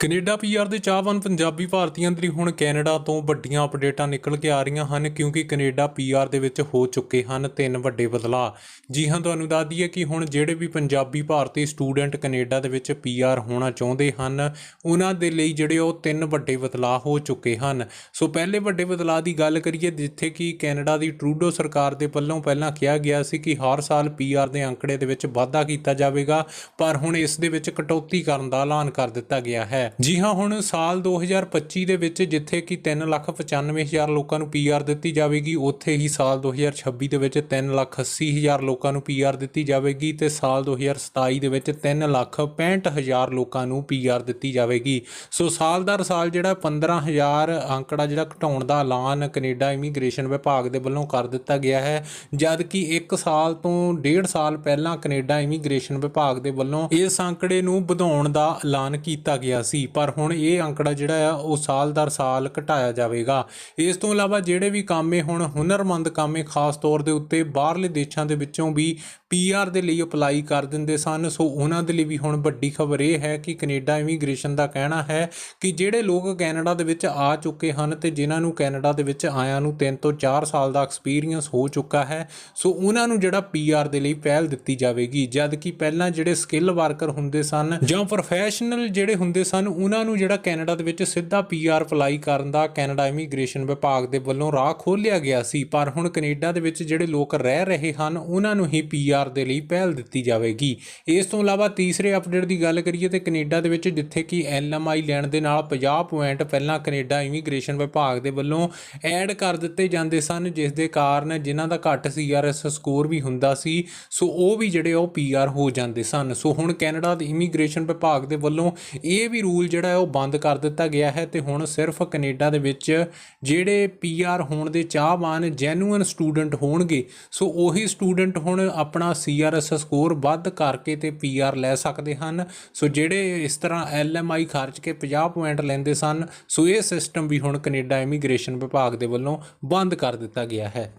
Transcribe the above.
Canada PR ਦੇ ਚਾਹਵਾਨ ਪੰਜਾਬੀ ਭਾਰਤੀਆਂ ਲਈ ਹੁਣ ਕੈਨੇਡਾ ਤੋਂ ਵੱਡੀਆਂ ਅਪਡੇਟਾਂ ਨਿਕਲ ਕੇ ਆ ਰਹੀਆਂ ਹਨ, ਕਿਉਂਕਿ ਕੈਨੇਡਾ ਪੀਆਰ ਦੇ ਵਿੱਚ ਹੋ ਚੁੱਕੇ ਹਨ ਤਿੰਨ ਵੱਡੇ ਬਦਲਾਅ। ਜੀ ਹਾਂ, ਤੁਹਾਨੂੰ ਦੱਸ ਦਈਏ ਕਿ ਹੁਣ ਜਿਹੜੇ ਵੀ ਪੰਜਾਬੀ ਭਾਰਤੀ ਸਟੂਡੈਂਟ ਕੈਨੇਡਾ ਦੇ ਵਿੱਚ ਪੀਆਰ ਹੋਣਾ ਚਾਹੁੰਦੇ ਹਨ, ਉਹਨਾਂ ਦੇ ਲਈ ਜਿਹੜੇ ਉਹ ਤਿੰਨ ਵੱਡੇ ਬਦਲਾਅ ਹੋ ਚੁੱਕੇ ਹਨ। ਸੋ ਪਹਿਲੇ ਵੱਡੇ ਬਦਲਾਅ ਦੀ ਗੱਲ ਕਰੀਏ, ਜਿੱਥੇ ਕਿ ਕੈਨੇਡਾ ਦੀ ਟਰੂਡੋ ਸਰਕਾਰ ਦੇ ਵੱਲੋਂ ਪਹਿਲਾਂ ਕਿਹਾ ਗਿਆ ਸੀ ਕਿ ਹਰ ਸਾਲ ਪੀਆਰ ਦੇ ਅੰਕੜੇ ਦੇ ਵਿੱਚ ਵਾਧਾ ਕੀਤਾ ਜਾਵੇਗਾ, ਪਰ ਹੁਣ ਇਸ ਦੇ ਵਿੱਚ ਕਟੌਤੀ ਕਰਨ ਦਾ ਐਲਾਨ ਕਰ ਦਿੱਤਾ ਗਿਆ ਹੈ। ਜੀ ਹਾਂ, ਹੁਣ ਸਾਲ 2025 ਦੇ ਵਿੱਚ ਜਿੱਥੇ ਕਿ 395000 ਲੋਕਾਂ ਨੂੰ ਪੀਆਰ ਦਿੱਤੀ ਜਾਵੇਗੀ, ਉੱਥੇ ਹੀ ਸਾਲ 2026 ਦੇ ਵਿੱਚ 380000 ਲੋਕਾਂ ਨੂੰ ਪੀਆਰ ਦਿੱਤੀ ਜਾਵੇਗੀ ਤੇ ਸਾਲ 2027 ਦੇ ਵਿੱਚ 365000 ਲੋਕਾਂ ਨੂੰ ਪੀਆਰ ਦਿੱਤੀ ਜਾਵੇਗੀ। ਸੋ ਸਾਲ ਦਰ ਸਾਲ ਜਿਹੜਾ 15000 ਅੰਕੜਾ ਜਿਹੜਾ ਘਟਾਉਣ ਦਾ ਐਲਾਨ ਕੈਨੇਡਾ ਇਮੀਗ੍ਰੇਸ਼ਨ ਵਿਭਾਗ ਦੇ ਵੱਲੋਂ ਕਰ ਦਿੱਤਾ ਗਿਆ ਹੈ ਜਦ ਕਿ 1 ਸਾਲ ਤੋਂ ਡੇਢ ਸਾਲ ਪਹਿਲਾਂ ਕੈਨੇਡਾ ਇਮੀਗ੍ਰੇਸ਼ਨ ਵਿਭਾਗ ਦੇ ਵੱਲੋਂ ਇਸ ਅੰਕੜੇ ਨੂੰ ਵਧਾਉਣ ਦਾ ਐਲਾਨ ਕੀਤਾ ਗਿਆ ਸੀ। ਪਰ ਹੁਣ ਇਹ ਅੰਕੜਾ ਜਿਹੜਾ ਆ, ਉਹ ਸਾਲ ਦਰ ਸਾਲ ਘਟਾਇਆ ਜਾਵੇਗਾ। ਇਸ ਤੋਂ ਇਲਾਵਾ ਜਿਹੜੇ ਵੀ ਕਾਮੇ ਹੁਣ ਹੁਨਰਮੰਦ ਕਾਮੇ ਖਾਸ ਤੌਰ ਦੇ ਉੱਤੇ ਬਾਹਰਲੇ ਦੇਸ਼ਾਂ ਦੇ ਵਿੱਚੋਂ ਵੀ ਪੀਆਰ ਦੇ ਲਈ ਅਪਲਾਈ ਕਰ ਦਿੰਦੇ ਸਨ। ਸੋ ਉਹਨਾਂ ਦੇ ਲਈ ਵੀ ਹੁਣ ਵੱਡੀ ਖਬਰ ਇਹ ਹੈ ਕਿ ਕੈਨੇਡਾ ਇਮੀਗ੍ਰੇਸ਼ਨ ਦਾ ਕਹਿਣਾ ਹੈ ਕਿ ਜਿਹੜੇ ਲੋਕ ਕੈਨੇਡਾ ਦੇ ਵਿੱਚ ਆ ਚੁੱਕੇ ਹਨ ਤੇ ਜਿਨ੍ਹਾਂ ਨੂੰ ਕੈਨੇਡਾ ਦੇ ਵਿੱਚ ਆਇਆਂ ਨੂੰ 3 ਤੋਂ 4 ਸਾਲ ਦਾ ਐਕਸਪੀਰੀਅੰਸ ਹੋ ਚੁੱਕਾ ਹੈ, ਸੋ ਉਹਨਾਂ ਨੂੰ ਜਿਹੜਾ ਪੀਆਰ ਦੇ ਲਈ ਪਹਿਲ ਦਿੱਤੀ ਜਾਵੇਗੀ। ਜਦ ਕਿ ਪਹਿਲਾਂ ਜਿਹੜੇ ਸਕਿੱਲ ਵਰਕਰ ਹੁੰਦੇ ਸਨ ਜਾਂ ਪ੍ਰੋਫੈਸ਼ਨਲ ਜਿਹੜੇ ਹੁੰਦੇ ਸਨ ਉਹਨਾਂ ਨੂੰ ਜਿਹੜਾ ਕੈਨੇਡਾ ਦੇ ਵਿੱਚ ਸਿੱਧਾ ਪੀਆਰ ਅਪਲਾਈ ਕਰਨ ਦਾ ਕੈਨੇਡਾ ਇਮੀਗ੍ਰੇਸ਼ਨ ਵਿਭਾਗ ਦੇ ਵੱਲੋਂ ਰਾਹ ਖੋਲ੍ਹਿਆ ਗਿਆ ਸੀ। ਪਰ ਹੁਣ ਕੈਨੇਡਾ ਦੇ ਵਿੱਚ ਜਿਹੜੇ ਲੋਕ ਰਹਿ ਰਹੇ ਹਨ, ਉਹਨਾਂ ਨੂੰ ਹੀ ਪੀਆਰ ਦੇ ਲਈ ਪਹਿਲ ਦਿੱਤੀ ਜਾਵੇਗੀ। ਇਸ ਤੋਂ ਇਲਾਵਾ ਤੀਸਰੇ ਅਪਡੇਟ ਦੀ ਗੱਲ ਕਰੀਏ ਤੇ ਕੈਨੇਡਾ ਦੇ ਵਿੱਚ ਜਿੱਥੇ ਕਿ ਐਲਐਮਆਈ ਲੈਣ ਦੇ ਨਾਲ 50 ਪੁਆਇੰਟ ਪਹਿਲਾਂ ਕੈਨੇਡਾ ਇਮੀਗ੍ਰੇਸ਼ਨ ਵਿਭਾਗ ਦੇ ਵੱਲੋਂ ਐਡ ਕਰ ਦਿੱਤੇ ਜਾਂਦੇ ਸਨ, ਜਿਸ ਦੇ ਕਾਰਨ ਜਿਨ੍ਹਾਂ ਦਾ ਘੱਟ ਸੀਆਰਐਸ ਸਕੋਰ ਵੀ ਹੁੰਦਾ ਸੀ, ਸੋ ਉਹ ਵੀ ਜਿਹੜੇ ਉਹ ਪੀਆਰ ਹੋ ਜਾਂਦੇ ਸਨ। ਸੋ ਹੁਣ ਕੈਨੇਡਾ ਦੇ ਇਮੀਗ੍ਰੇਸ਼ਨ ਵਿਭਾਗ ਦੇ ਵੱਲੋਂ ਇਹ ਵੀ ਰੂਲ ਸਕੂਲ ਜਿਹੜਾ ਹੈ ਉਹ ਬੰਦ ਕਰ ਦਿੱਤਾ ਗਿਆ ਹੈ ਤੇ ਹੁਣ ਸਿਰਫ ਕੈਨੇਡਾ ਦੇ ਵਿੱਚ ਜਿਹੜੇ ਪੀਆਰ ਹੋਣ ਦੇ ਚਾਹਵਾਨ ਜੈਨੂਇਨ ਸਟੂਡੈਂਟ ਹੋਣਗੇ, ਸੋ ਉਹੀ ਸਟੂਡੈਂਟ ਹੁਣ ਆਪਣਾ ਸੀਆਰਐਸ ਸਕੋਰ ਵੱਧ ਕਰਕੇ ਤੇ ਪੀਆਰ ਲੈ ਸਕਦੇ ਹਨ। ਸੋ ਜਿਹੜੇ ਇਸ ਤਰ੍ਹਾਂ ਐਲਐਮਆਈ ਖਰਚ ਕੇ 50 ਪੁਆਇੰਟ ਲੈਂਦੇ ਸਨ, ਸੋ ਇਹ ਸਿਸਟਮ ਵੀ ਹੁਣ ਕੈਨੇਡਾ ਇਮੀਗ੍ਰੇਸ਼ਨ ਵਿਭਾਗ ਦੇ ਵੱਲੋਂ ਬੰਦ ਕਰ ਦਿੱਤਾ ਗਿਆ ਹੈ।